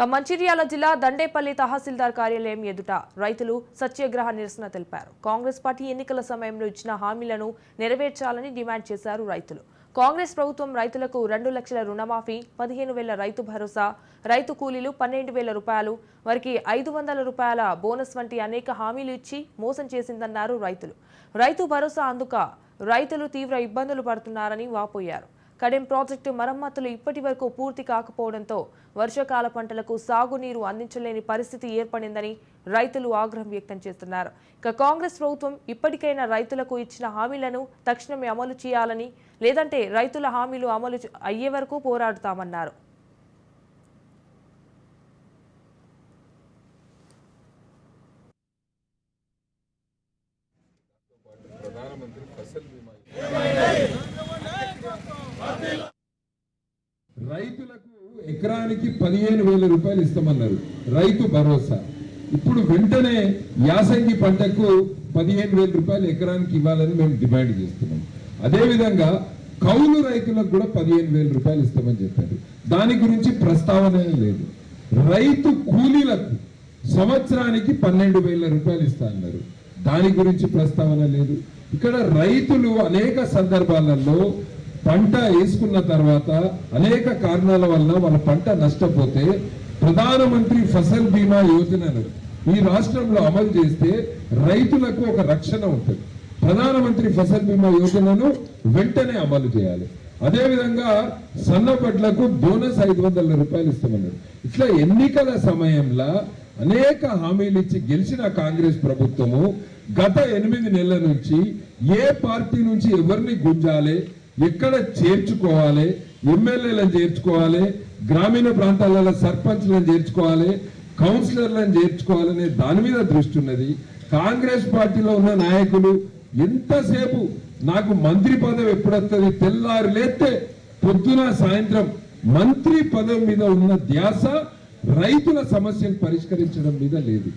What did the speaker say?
ఇక మంచిర్యాల జిల్లా దండేపల్లి తహసీల్దార్ కార్యాలయం ఎదుట రైతులు సత్యాగ్రహ నిరసన తెలిపారు. కాంగ్రెస్ పార్టీ ఎన్నికల సమయంలో ఇచ్చిన హామీలను నెరవేర్చాలని డిమాండ్ చేశారు రైతులు. కాంగ్రెస్ ప్రభుత్వం రైతులకు రెండు లక్షల రుణమాఫీ పదిహేను వేల రైతు భరోసా రైతు కూలీలు పన్నెండు వేల రూపాయలు వారికి ఐదు వందల రూపాయల బోనస్ వంటి అనేక హామీలు ఇచ్చి మోసం చేసిందన్నారు రైతులు. రైతు భరోసా అందుక రైతులు తీవ్ర ఇబ్బందులు పడుతున్నారని వాపోయారు. కడెం ప్రాజెక్టు మరమ్మతులు ఇప్పటి వరకు పూర్తి కాకపోవడంతో వర్షాకాల పంటలకు సాగునీరు అందించలేని పరిస్థితి ఏర్పడిందని రైతులు ఆగ్రహం వ్యక్తం చేస్తున్నారు. ఇక కాంగ్రెస్ ప్రభుత్వం ఇప్పటికైనా రైతులకు ఇచ్చిన హామీలను తక్షణమే అమలు చేయాలని లేదంటే రైతుల హామీలు అమలు అయ్యే వరకు పోరాడుతామన్నారు. ప్రధానమంత్రి ఫసల్ బీమా రైతులకు ఎకరానికి పదిహేను వేల రూపాయలు ఇస్తామన్నారు. రైతు భరోసా. ఇప్పుడు వెంటనే యాసంగి పంటకు పదిహేను వేల రూపాయలు ఎకరానికి ఇవ్వాలని మేము డిమాండ్ చేస్తున్నాం. అదేవిధంగా కౌలు రైతులకు కూడా పదిహేను వేల రూపాయలు ఇస్తామని చెప్పారు. దాని గురించి ప్రస్తావన లేదు. రైతు కూలీలకు సంవత్సరానికి పన్నెండు వేల రూపాయలు ఇస్తా అన్నారు. దాని గురించి ప్రస్తావన లేదు. ఇక్కడ రైతులు అనేక సందర్భాలలో పంట వేసుకున్న తర్వాత అనేక కారణాల వల్ల వాళ్ళ పంట నష్టపోతే ప్రధానమంత్రి ఫసల్ బీమా యోజనను ఈ రాష్ట్రంలో అమలు చేస్తే రైతులకు ఒక రక్షణ ఉంటుంది. ప్రధానమంత్రి ఫసల్ బీమా యోజనను వెంటనే అమలు చేయాలి. అదేవిధంగా సన్నపట్లకు బోనస్ ఐదు వందల రూపాయలు ఇస్తామన్నారు ఇట్లా ఎన్నికల సమయంలో అనేక హామీలు ఇచ్చి గెలిచిన కాంగ్రెస్ ప్రభుత్వము గత ఎనిమిది నెలల నుంచి ఏ పార్టీ నుంచి ఎవరిని గుంజాలి ఎక్కడ చేర్చుకోవాలి ఎమ్మెల్యేలను చేర్చుకోవాలి గ్రామీణ ప్రాంతాలలో సర్పంచ్లను చేర్చుకోవాలి కౌన్సిలర్లను చేర్చుకోవాలనే దాని మీద దృష్టి ఉన్నది. కాంగ్రెస్ పార్టీలో ఉన్న నాయకులు ఎంతసేపు నాకు మంత్రి పదవి ఎప్పుడొస్తుంది తెల్లారి లేస్తే పొద్దున సాయంత్రం మంత్రి పదవి మీద ఉన్న ధ్యాస రైతుల సమస్యను పరిష్కరించడం మీద లేదు.